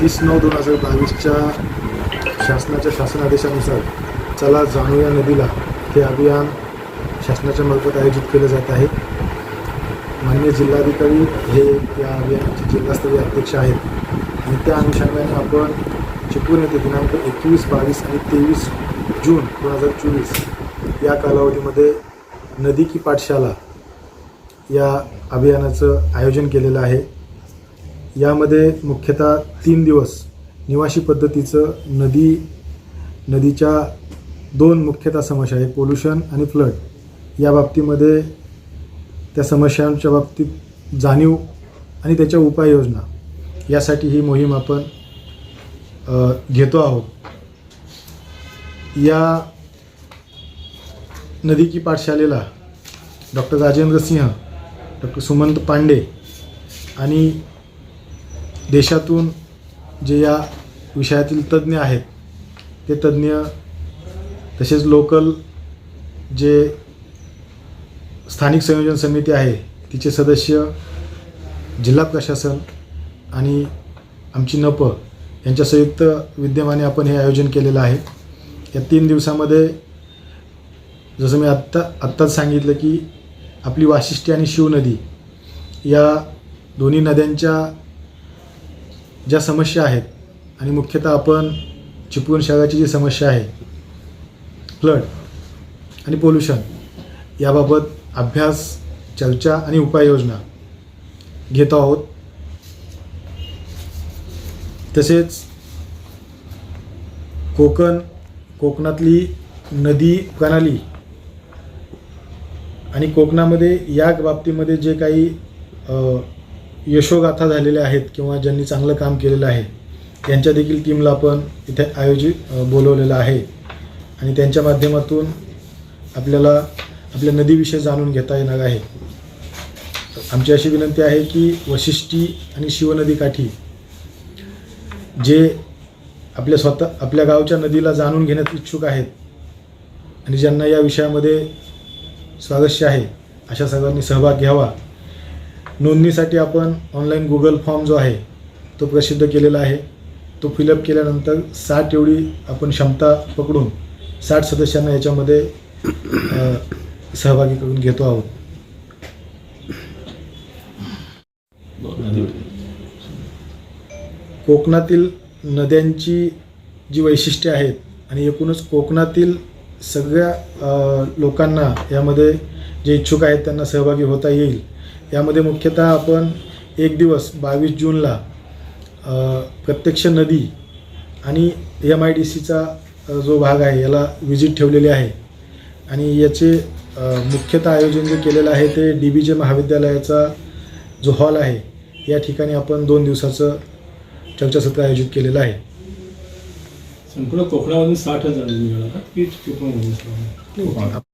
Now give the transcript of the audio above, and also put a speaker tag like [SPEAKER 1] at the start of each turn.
[SPEAKER 1] तीस नऊ दोन हजार बावीसच्या शासनाच्या शासनादेशानुसार चला जाणूया नदीला. हे अभियान शासनाच्या मार्फत आयोजित केलं जात आहे. मान्य जिल्हाधिकारी हे या अभियानाचे जिल्हास्तरीय अध्यक्ष आहेत. आणि त्या अनुषंगाने आपण चिपळूण येथे दिनांक एकवीस बावीस आणि तेवीस जून दोन हजार चोवीस या कालावधीमध्ये नदी की पाठशाला या अभियानाचं आयोजन केलेलं आहे. यामध्ये मुख्यतः तीन दिवस निवासी पद्धतीचं नदी नदीच्या दोन मुख्यतः समस्या आहे पोल्युशन आणि फ्लड या बाबतीमध्ये त्या समस्यांच्या बाबतीत जाणीव आणि त्याच्या उपाययोजना यासाठी ही मोहीम आपण घेतो आहोत. या नदी की पाठशालेला डॉक्टर राजेंद्र सिंह डॉक्टर सुमंत पांडे आणि देशातून जे या विषयातील तज्ज्ञ आहेत ते तज्ज्ञ तसेच लोकल जे स्थानिक संयोजन समिती आहे तिचे सदस्य जिल्हा प्रशासन आणि आमची नप यांच्या संयुक्त विद्यमाने आपण हे आयोजन केलेलं आहे. या तीन दिवसामध्ये जसं मी आत्ता आत्ताच सांगितलं की आपली वाशिष्ठी आणि शिवनदी या दोन्ही नद्यांच्या ज्या समस्या आहेत आणि मुख्यतः आपण चिपळूण शहराची जी समस्या आहे फ्लड आणि पोल्युशन याबाबत अभ्यास चर्चा आणि उपाययोजना घेत आहोत. तसेच कोकण कोकणातली नदी प्रणाली आणि कोकणामध्ये या बाबतीमध्ये जे काही यशोगाथा झालेल्या आहेत किंवा ज्यांनी चांगलं काम केलेलं आहे त्यांच्या देखील टीमला आपण इथे आयोजित बोलवलेलं आहे. आणि त्यांच्या माध्यमातून आपल्याला आपल्या नदीविषयी जाणून घेता येणार आहे. आमची अशी विनंती आहे की वशिष्ठी आणि शिवनदी काठी जे आपल्या स्वतः आपल्या गावच्या नदीला जाणून घेण्यात इच्छुक आहेत आणि ज्यांना या विषयामध्ये स्वारस्य आहे अशा सर्वांनी सहभाग घ्यावा. नोंदणीसाठी आपण ऑनलाईन गुगल फॉर्म जो आहे तो प्रसिद्ध केलेला आहे. तो फिलअप केल्यानंतर साठ एवढी आपण क्षमता पकडून साठ सदस्यांना याच्यामध्ये सहभागी करून घेतो आहोत. कोकणातील नद्यांची जी वैशिष्ट्ये आहेत आणि एकूणच कोकणातील सगळ्या लोकांना यामध्ये जे इच्छुक आहेत त्यांना सहभागी होता येईल. यामध्ये मुख्यतः आपण एक दिवस बावीस जूनला प्रत्यक्ष नदी आणि एम आय डी सीचा जो भाग आहे याला विजिट ठेवलेली आहे. आणि याचे मुख्यतः आयोजन जे केलेलं आहे ते डी बी जे महाविद्यालयाचा जो हॉल आहे या ठिकाणी आपण दोन दिवसाचं चर्चासत्र आयोजित केलेलं आहे.
[SPEAKER 2] संपूर्ण कोकणामधून साठ हजार